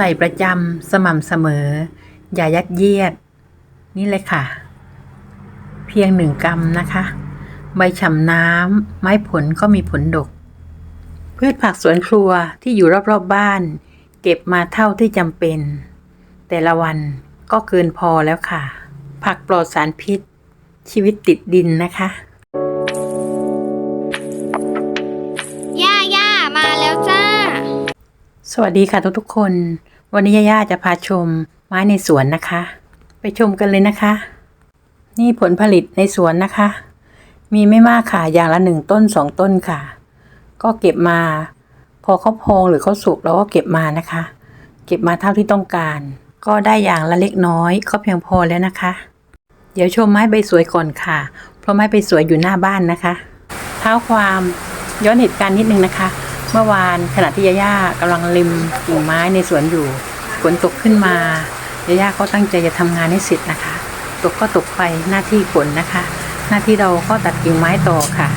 ส่ประจำสม่ำเสมอ อย่ายัดเยียด นี่เลยค่ะ เพียงหนึ่งกรัมนะคะ ใบฉ่ำน้ำไม้ผลก็มีผลดก พืชผักสวนครัวที่อยู่รอบๆบบ้าน เก็บมาเท่าที่จำเป็น แต่ละวันก็เกินพอแล้วค่ะ ผักปลอดสารพิษ ชีวิตติดดินนะคะย่าย่ามาแล้วจ้า สวัสดีค่ะทุกๆคน วันนี้ย่าจะพาชมไม้ในสวนนะคะ ไปชมกันเลยนะคะ นี่ผลผลิตในสวนนะคะ มีไม่มากค่ะอย่างละหนึ่งต้นสองต้นค่ะ ก็เก็บมา พอเขาพองหรือเขาสุกเราก็เก็บมานะคะ เก็บมาเท่าที่ต้องการ ก็ได้อย่างละเล็กน้อยก็เพียงพอแล้วนะคะ เดี๋ยวชมไม้ใบสวยก่อนค่ะ เพราะไม้ใบสวยอยู่หน้าบ้านนะคะ เท้าความย้อนเหตุการณ์นิดนึงนะคะ เมื่อวานขณะที่ยาย่ากำลังริมกิ่งไม้ในสวนอยู่ฝนตกขึ้นมายาย่าก็ตั้งใจจะทำงานให้เสร็จนะคะ ตกก็ตกไปหน้าที่ฝนนะคะ หน้าที่เราก็ตัดกิ่งไม้ต่อค่ะ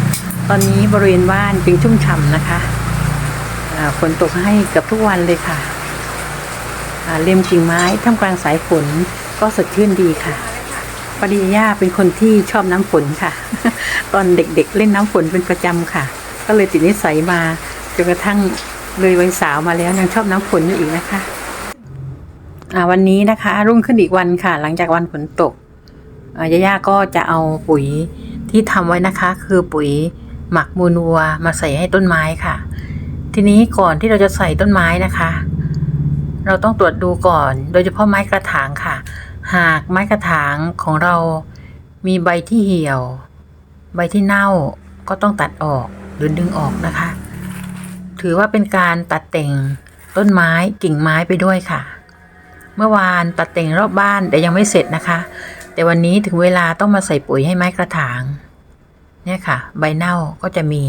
ตอนนี้บริเวณบ้านจึงชุ่มฉ่ำนะคะฝนตกให้เกับทุกวันเลยค่ะอ่าริมกิ่งไม้ท่ามกลางสายฝนก็สดชื่นดีค่ะปริยาเป็นคนที่ชอบน้ำฝนค่ะ ตอนเด็กๆเล่นน้ำฝนเป็นประจำค่ะ ก็เลยติดนิสัยมา จนกระทั่งเลยวัยสาวมาแล้วยังชอบน้ำฝนอยู่อีกนะคะอ่าวันนี้นะคะ รุ่งขึ้นอีกวันค่ะ หลังจากวันฝนตกอ่าย่าๆก็จะเอาปุ๋ยที่ทำไว้นะคะ คือปุ๋ยหมักมูลวัวมาใส่ให้ต้นไม้ค่ะ ทีนี้ก่อนที่เราจะใส่ต้นไม้นะคะ เราต้องตรวจดูก่อน โดยเฉพาะไม้กระถางค่ะ หากไม้กระถางของเรามีใบที่เหี่ยว ใบที่เน่าก็ต้องตัดออกหรือดึงออกนะคะ ถือว่าเป็นการตัดแต่งต้นไม้กิ่งไม้ไปด้วยค่ะ เมื่อวานตัดแต่งรอบบ้านแต่ยังไม่เสร็จนะคะ แต่วันนี้ถึงเวลาต้องมาใส่ปุ๋ยให้ไม้กระถาง เนี่ยค่ะ ใบเน่าก็จะมี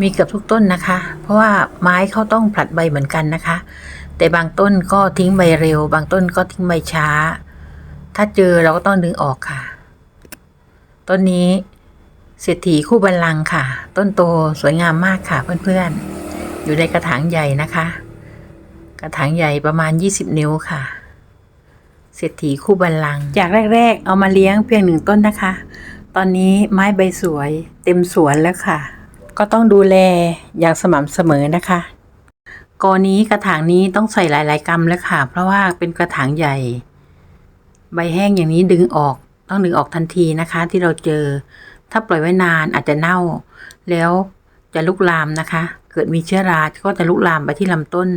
มีเกือบทุกต้นนะคะ เพราะว่าไม้เขาต้องผลัดใบเหมือนกันนะคะ แต่บางต้นก็ทิ้งใบเร็ว บางต้นก็ทิ้งใบช้า ถ้าเจอเราก็ต้องดึงออกค่ะ ต้นนี้ เศรษฐีคู่บัลลังก์ค่ะ ต้นโตสวยงามมากค่ะเพื่อนๆ อยู่ในกระถางใหญ่นะคะ กระถางใหญ่ประมาณ 20 นิ้วค่ะ เศรษฐีคู่บัลลังก์จากแรก ๆ เอามาเลี้ยงเพียงหนึ่งต้นนะคะ ตอนนี้ไม้ใบสวยเต็มสวนแล้วค่ะ ก็ต้องดูแลอย่างสม่ำเสมอนะคะกอนี้กระถางนี้ต้องใส่หลาย ๆ กรัมแล้วค่ะ เพราะว่าเป็นกระถางใหญ่ ใบแห้งอย่างนี้ดึงออก ต้องดึงออกทันทีนะคะ ที่เราเจอ ถ้าปล่อยไว้นานอาจจะเน่า แล้วจะลุกลามนะคะ เกิดมีเชื้อราก็จะลุกลามไปที่ลำต้น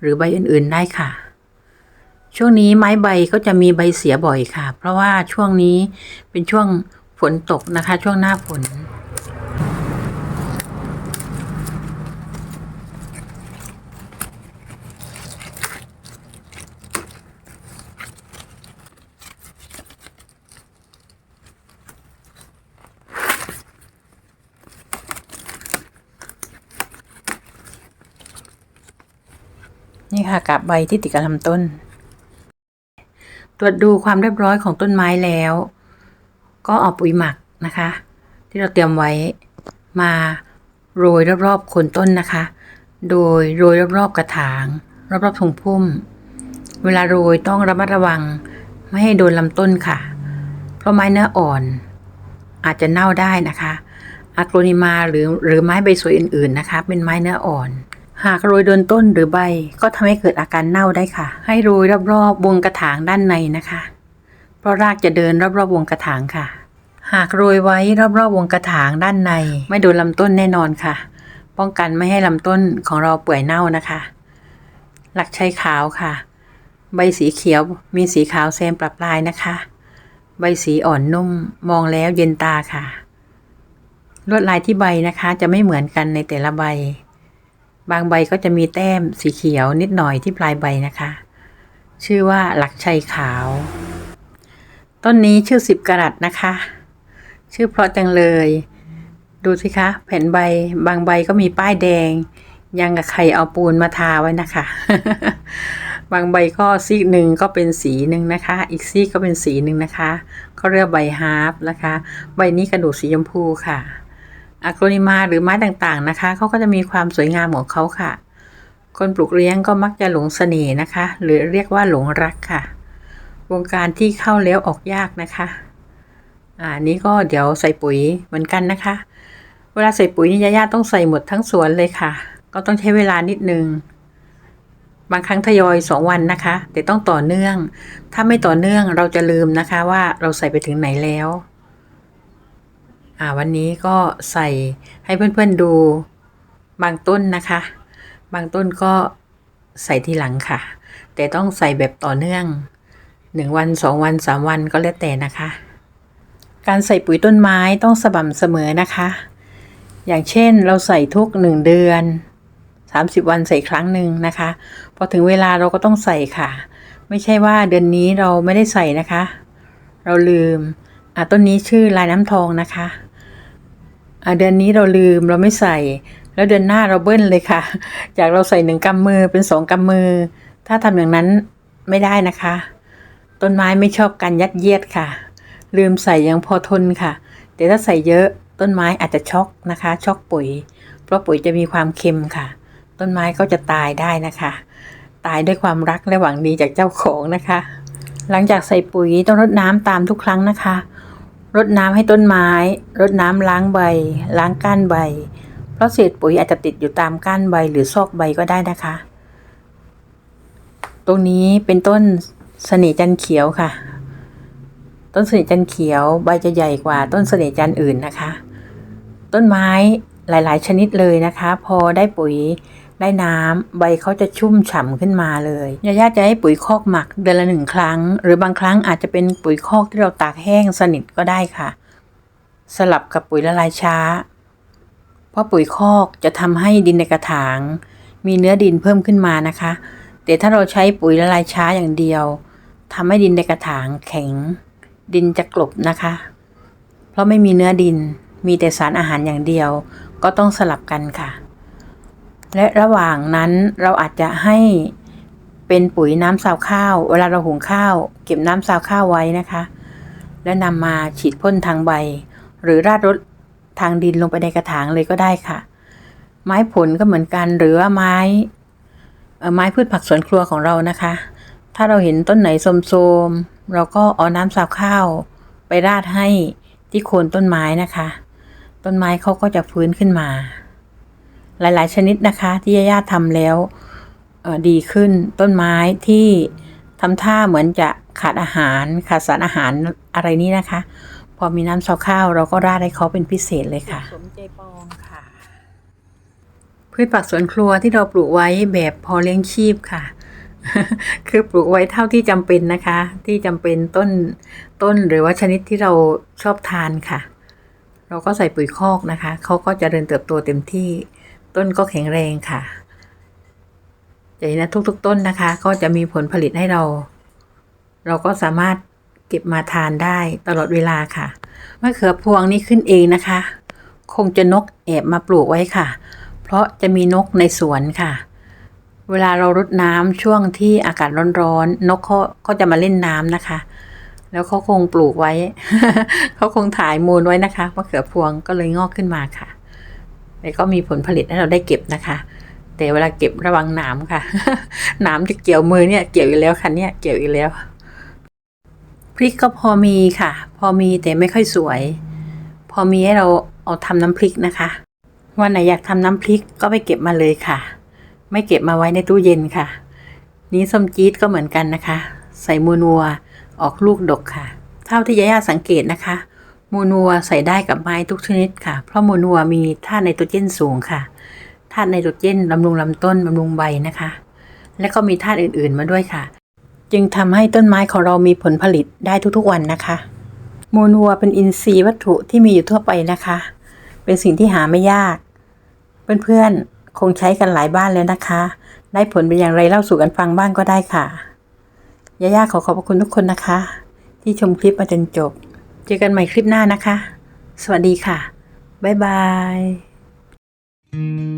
หรือใบอื่นๆได้ค่ะ ช่วงนี้ไม้ใบก็จะมีใบเสียบ่อยค่ะ เพราะว่าช่วงนี้เป็นช่วงฝนตกนะคะ ช่วงหน้าฝน นี่ค่ะกับใบที่ติดกับลำต้น ตรวจดูความเรียบร้อยของต้นไม้แล้ว ก็เอาปุ๋ยหมักนะคะ ที่เราเตรียมไว้มาโรยรอบๆโคนต้นนะคะ โดยโรยรอบๆกระถาง รอบๆทงพุ่ม เวลาโรยต้องระมัดระวังไม่ให้โดนลำต้นค่ะ เพราะไม้เนื้ออ่อน อาจจะเน่าได้นะคะอะโกรนิมาหรือหรือไม้ใบสวยอื่นๆนะคะ เป็นไม้เนื้ออ่อน หากโรยโดนต้นหรือใบก็ทำให้เกิดอาการเน่าได้ค่ะ ให้โรยรอบๆวงกระถางด้านในนะคะ เพราะรากจะเดินรอบๆวงกระถางค่ะ หากโรยไว้รอบๆวงกระถางด้านใน ไม่โดนลำต้นแน่นอนค่ะ ป้องกันไม่ให้ลำต้นของเราเปื่อยเน่านะคะ หลักชัยขาวค่ะ ใบสีเขียวมีสีขาวแซมปรับลายนะคะ ใบสีอ่อนนุ่มมองแล้วเย็นตาค่ะ ลวดลายที่ใบนะคะจะไม่เหมือนกันในแต่ละใบ บางใบก็จะมีแต้มสีเขียวนิดหน่อยที่ปลายใบนะคะ ชื่อว่าหลักชัยขาว ต้นนี้ชื่อสิบกรัตนะคะ ชื่อเพราะจังเลย ดูสิคะ แผ่นใบบางใบก็มีป้ายแดง ยังกับใครเอาปูนมาทาไว้นะคะ บางใบก็ซีกหนึ่งก็เป็นสีหนึ่งนะคะ อีกซีกก็เป็นสีหนึ่งนะคะเขาเรียกใบฮาร์ปนะคะ ใบนี้กระดูกสีชมพูค่ะ อะโกรนิมาหรือไม้ต่างๆนะคะเขาก็จะมีความสวยงามของเขาค่ะ คนปลูกเลี้ยงก็มักจะหลงเสน่ห์นะคะ หรือเรียกว่าหลงรักค่ะ วงการที่เข้าแล้วออกยากนะคะอ่านี้ก็เดี๋ยวใส่ปุ๋ยเหมือนกันนะคะ เวลาใส่ปุ๋ยนี่ยาย่าต้องใส่หมดทั้งสวนเลยค่ะ ก็ต้องใช้เวลานิดนึงบางครั้งทยอยสองวันนะคะ แต่ต้องต่อเนื่อง ถ้าไม่ต่อเนื่องเราจะลืมนะคะว่าเราใส่ไปถึงไหนแล้ว อ่าวันนี้ก็ใส่ให้เพื่อนๆดูบางต้นนะคะ บางต้นก็ใส่ทีหลังค่ะ แต่ต้องใส่แบบต่อเนื่องหนึ่งวันสองวันสามวันก็แล้วแต่นะคะ การใส่ปุ๋ยต้นไม้ต้องสม่ำเสมอนะคะ อย่างเช่นเราใส่ทุกหนึ่งเดือน30วันใส่ครั้งหนึ่งนะคะ พอถึงเวลาเราก็ต้องใส่ค่ะ ไม่ใช่ว่าเดือนนี้เราไม่ได้ใส่นะคะ เราลืมอะต้นนี้ชื่อลายน้ำทองนะคะ เดือนนี้เราลืมเราไม่ใส่ แล้วเดือนหน้าเราเบิ้ลเลยค่ะ จากเราใส่หนึ่งกำมือเป็นสองกำมือ ถ้าทำอย่างนั้นไม่ได้นะคะ ต้นไม้ไม่ชอบการยัดเยียดค่ะ ลืมใส่ยังพอทนค่ะ แต่ถ้าใส่เยอะต้นไม้อาจจะช็อกนะคะ ช็อกปุ๋ย เพราะปุ๋ยจะมีความเค็มค่ะ ต้นไม้ก็จะตายได้นะคะ ตายด้วยความรักและหวังดีจากเจ้าของนะคะ หลังจากใส่ปุ๋ยต้องรดน้ำตามทุกครั้งนะคะ รดน้ำให้ต้นไม้ รดน้ำล้างใบ ล้างก้านใบ เพราะเศษปุ๋ยอาจจะติดอยู่ตามก้านใบหรือซอกใบก็ได้นะคะ ตรงนี้เป็นต้นเสน่ห์จันเขียวค่ะ ต้นเสน่ห์จันเขียวใบจะใหญ่กว่าต้นเสน่ห์จันอื่นนะคะ ต้นไม้หลาย ๆ ชนิดเลยนะคะ พอได้ปุ๋ย ได้น้ำใบเขาจะชุ่มฉ่ำขึ้นมาเลยยาย่าจะให้ปุ๋ยคอกหมักเดือนละหนึ่งครั้ง หรือบางครั้งอาจจะเป็นปุ๋ยคอกที่เราตากแห้งสนิทก็ได้ค่ะ สลับกับปุ๋ยละลายช้า เพราะปุ๋ยคอกจะทำให้ดินในกระถาง มีเนื้อดินเพิ่มขึ้นมานะคะ แต่ถ้าเราใช้ปุ๋ยละลายช้าอย่างเดียวทำให้ดินในกระถางแข็ง ดินจะกลบนะคะ เพราะไม่มีเนื้อดินมีแต่สารอาหารอย่างเดียว ก็ต้องสลับกันค่ะ และระหว่างนั้นเราอาจจะให้เป็นปุ๋ยน้ำซาวข้าว เวลาเราหุงข้าว เก็บน้ำซาวข้าวไว้นะคะ แล้วนำมาฉีดพ่นทางใบ หรือราดรดทางดินลงไปในกระถางเลยก็ได้ค่ะ ไม้ผลก็เหมือนกันหรือว่าไม้ไม้พืชผักสวนครัวของเรานะคะ ถ้าเราเห็นต้นไหนโทรมๆเราก็เอาน้ำซาวข้าว ไปราดให้ที่โคนต้นไม้นะคะ ต้นไม้เขาก็จะฟื้นขึ้นมา หลายๆ ชนิดนะคะ ที่ย่าๆทำแล้วเอ่อดีขึ้นต้นไม้ที่ทำท่าเหมือนจะขาดอาหารขาดสารอาหารอะไรนี้นะคะ พอมีน้ำซาวข้าวเราก็ราดให้เขาเป็นพิเศษเลยค่ะสมใจปองค่ะ พืชผักสวนครัวที่เราปลูกไว้แบบพอเลี้ยงชีพค่ะ คือปลูกไว้เท่าที่จำเป็นนะคะ ที่จำเป็นต้นต้นหรือว่าชนิดที่เราชอบทานค่ะ เราก็ใส่ปุ๋ยคอกนะคะเขาก็จเจริญเติบโตเต็มที่ ต้นก็แข็งแรงค่ะจะเห็นนะทุกๆ ต้นนะคะ ก็จะมีผลผลิตให้เรา เราก็สามารถเก็บมาทานได้ตลอดเวลาค่ะมะเขือพวงนี่ขึ้นเองนะคะ คงจะนกแอบมาปลูกไว้ค่ะ เพราะจะมีนกในสวนค่ะ เวลาเรารดน้ำช่วงที่อากาศร้อนๆนกเขาเขาจะมาเล่นน้ำนะคะ แล้วเขาคงปลูกไว้เขาคงถ่ายมูลไว้นะคะมะเขือพวงก็เลยงอกขึ้นมาค่ะ แล้วก็มีผลผลิตให้เราได้เก็บนะคะ แต่เวลาเก็บระวังหนามค่ะหนามจะเกี่ยวมือเนี่ยเกี่ยวอีกแล้วค่ะเนี่ยเกี่ยวอีกแล้ว พริกก็พอมีค่ะ พอมีแต่ไม่ค่อยสวย พอมีให้เราเอาทำน้ำพริกนะคะวันไหนอยากทำน้ำพริกก็ไปเก็บมาเลยค่ะ ไม่เก็บมาไว้ในตู้เย็นค่ะ นี้ส้มจี๊ดก็เหมือนกันนะคะ ใส่มูนัวออกลูกดกค่ะ เท่าที่ยาย่าสังเกตนะคะ มูนัวใส่ได้กับไม้ทุกชนิดค่ะ เพราะมูนัวมีธาตุไนโตรเจนสูงค่ะ ธาตุไนโตรเจนบำรุงลำต้นบำรุงใบนะคะ และก็มีธาตุอื่นๆมาด้วยค่ะ จึงทำให้ต้นไม้ของเรามีผลผลิตได้ทุกๆวันนะคะโมนัวเป็นอินทรีย์วัตถุที่มีอยู่ทั่วไปนะคะ เป็นสิ่งที่หาไม่ยาก เพื่อนๆ คงใช้กันหลายบ้านแล้วนะคะ ได้ผลเป็นอย่างไรเล่าสู่กันฟังบ้างก็ได้ค่ะย่าๆขอขอบคุณทุกคนนะคะ ที่ชมคลิปมาจนจบ เจอกันใหม่คลิปหน้านะคะ สวัสดีค่ะ บ๊ายบาย